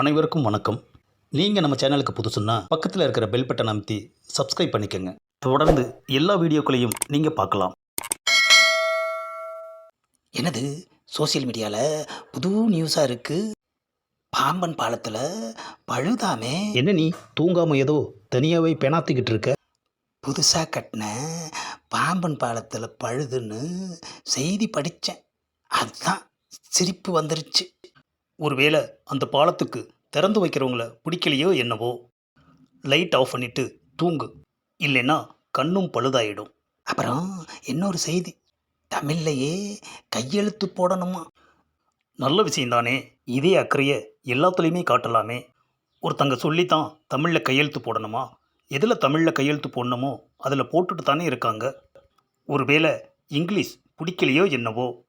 அனைவருக்கும் வணக்கம். நீங்கள் நம்ம சேனலுக்கு புதுசுன்னா பக்கத்தில் இருக்கிற பெல் பட்டன் அமைத்தி சப்ஸ்கிரைப் பண்ணிக்கோங்க. தொடர்ந்து எல்லா வீடியோக்களையும் நீங்கள் பார்க்கலாம். என்னது? சோஷியல் மீடியாவில் புது நியூஸாக இருக்குது பாம்பன் பாலத்தில் பழுதாமே. என்ன நீ? தூங்காமல் ஏதோ தனியாகவே பெணாத்திக்கிட்டு இருக்க? புதுசாக கட்டின பாம்பன் பாலத்தில் பழுதுன்னு செய்தி படித்தேன் அதுதான் சிரிப்பு வந்துருச்சு. ஒருவேளை அந்த பாலத்துக்கு திறந்து வைக்கிறவங்கள பிடிக்கலையோ என்னவோ. லைட் ஆஃப் பண்ணிட்டு தூங்கு. இல்லைன்னா கண்ணும் பழுதாயிடும். அப்புறம் இன்னொரு செய்தி. தமிழ்லையே கையெழுத்து போடணுமா? நல்ல விஷயம்தானே. இதே அக்கறையை எல்லாத்துலேயுமே காட்டலாமே. ஒருத்தங்க சொல்லித்தான் தமிழில் கையெழுத்து போடணுமா? எதில் தமிழில் கையெழுத்து போடணுமோ அதில் போட்டுட்டு தானே இருக்காங்க. ஒருவேளை இங்கிலீஷ் பிடிக்கலையோ என்னவோ.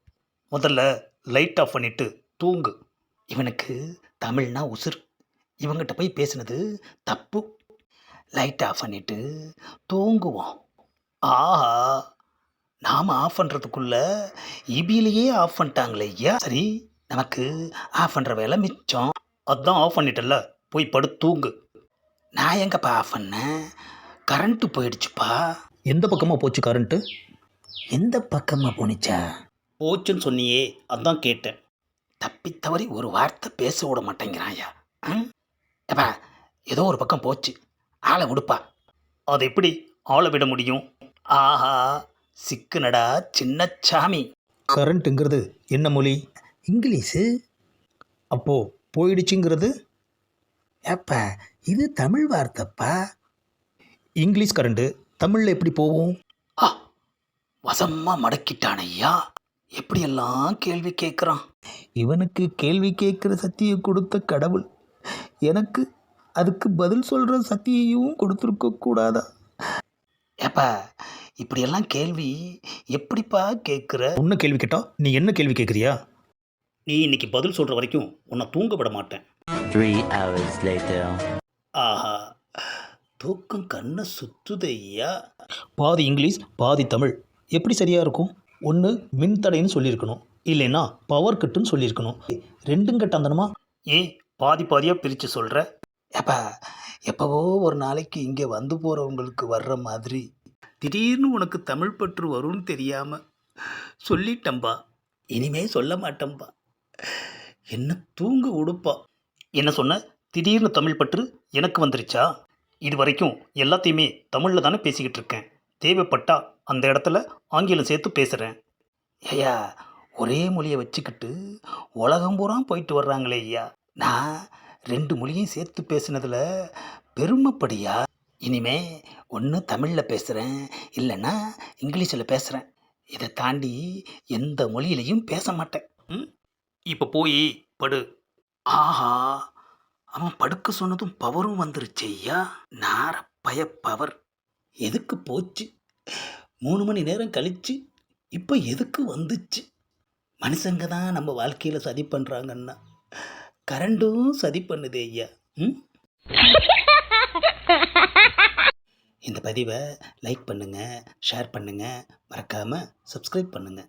முதல்ல லைட் ஆஃப் பண்ணிட்டு தூங்கு. இவனுக்கு தமிழ்னா உசுர். இவங்கிட்ட போய் பேசுனது தப்பு. லைட் ஆஃப் பண்ணிட்டு தூங்குவோம் ஆஹா நாம் ஆஃப் பண்ணுறதுக்குள்ள இபியிலேயே ஆஃப் பண்ணிட்டாங்களே ஐயா. சரி நமக்கு ஆஃப் பண்ணுற வேலை மிச்சம். அதான் ஆஃப் பண்ணிட்டல்ல போய் படு தூங்கு. நான் எங்கப்பா ஆஃப் பண்ணேன்? கரண்ட்டு போயிடுச்சுப்பா. எந்த பக்கமாக போச்சு கரண்ட்டு? எந்த பக்கமாக போணுச்சா? போச்சுன்னு சொன்னியே அதான் கேட்டேன். தப்பி தவறி ஒரு வார்த்தை பேச விட மாட்டேங்கிறான் ஐயா ம்? ஏப்பா ஏதோ ஒரு பக்கம் போச்சு. ஆளை விடுப்பா அதை எப்படி ஆள விட முடியும்? ஆஹா சிக்குனடா சின்னச்சாமி. கரண்ட்டுங்கிறது என்ன மொழி? இங்கிலீஷு. அப்போ போயிடுச்சுங்கிறது? ஏப்பா இது தமிழ் வார்த்தைப்பா. இங்கிலீஷ் கரண்ட்டு தமிழில் எப்படி போகும்? ஆ வசமாக மடக்கிட்டான் ஐயா எப்படியெல்லாம் கேள்வி கேட்குறான்? இவனுக்கு கேள்வி கேட்குற சக்தியை கொடுத்த கடவுள் எனக்கு அதுக்கு பதில் சொல்கிற சக்தியையும் கொடுத்துருக்க கூடாதா? ஏப்பா இப்படியெல்லாம் கேள்வி எப்படிப்பா கேட்குற? உன்ன கேள்வி கேட்டா நீ என்ன கேள்வி கேட்குறியா? நீ இன்னைக்கு பதில் சொல்கிற வரைக்கும் உன்னை தூங்க விட மாட்டேன். Three hours later. ஆஹா தூக்கம் கண்ணை சுத்துது ஐயா. பாதி இங்கிலீஷ் பாதி தமிழ். எப்படி சரியாக இருக்கும்? ஒன்று மின்தடைன்னு சொல்லியிருக்கணும். இல்லைன்னா பவர் கட்டுன்னு சொல்லியிருக்கணும். ரெண்டும் கட்டாந்தனமா ஏன் பாதி பாதியாக பிரித்து சொல்கிற ஏப்பா எப்போவோ ஒரு நாளைக்கு இங்கே வந்து போகிறவங்களுக்கு வர்ற மாதிரி. திடீர்னு உனக்கு தமிழ் பற்று வரும்னு தெரியாமல் சொல்லிட்டம்பா. இனிமே சொல்ல மாட்டேன்பா என்ன தூங்க உடுப்பா. என்ன சொன்ன? திடீர்னு தமிழ் பற்று எனக்கு வந்துருச்சா? இது வரைக்கும் எல்லாத்தையுமே தமிழில் தானே பேசிக்கிட்டு இருக்கேன். தேவைப்பட்டா அந்த இடத்துல ஆங்கிலம் சேர்த்து பேசுகிறேன் ஐயா ஒரே மொழியை வச்சுக்கிட்டு உலகம் பூரா போயிட்டு வர்றாங்களே ஐயா. நான் ரெண்டு மொழியும் சேர்த்து பேசுனதில் பெருமைப்படியா? இனிமே ஒன்று தமிழில் பேசுகிறேன் இல்லைன்னா இங்கிலீஷில் பேசுகிறேன் இதை தாண்டி எந்த மொழியிலையும் பேச மாட்டேன். ம்? இப்போ போய் படு. ஆஹா அவன் படுக்க சொன்னதும் பவரும் வந்துருச்சு ஐயா. நார பய பவர். எதுக்கு போச்சு? மூணு மணி நேரம் கழிச்சு இப்போ எதுக்கு வந்துச்சு? மனுஷங்க தான் நம்ம வாழ்க்கையில் சதி பண்ணுறாங்கன்னா கரண்டும் சதி பண்ணுது ஐயா. ம்? இந்த பதிவை லைக் பண்ணுங்கள் ஷேர் பண்ணுங்கள் மறக்காமல் சப்ஸ்கிரைப் பண்ணுங்கள்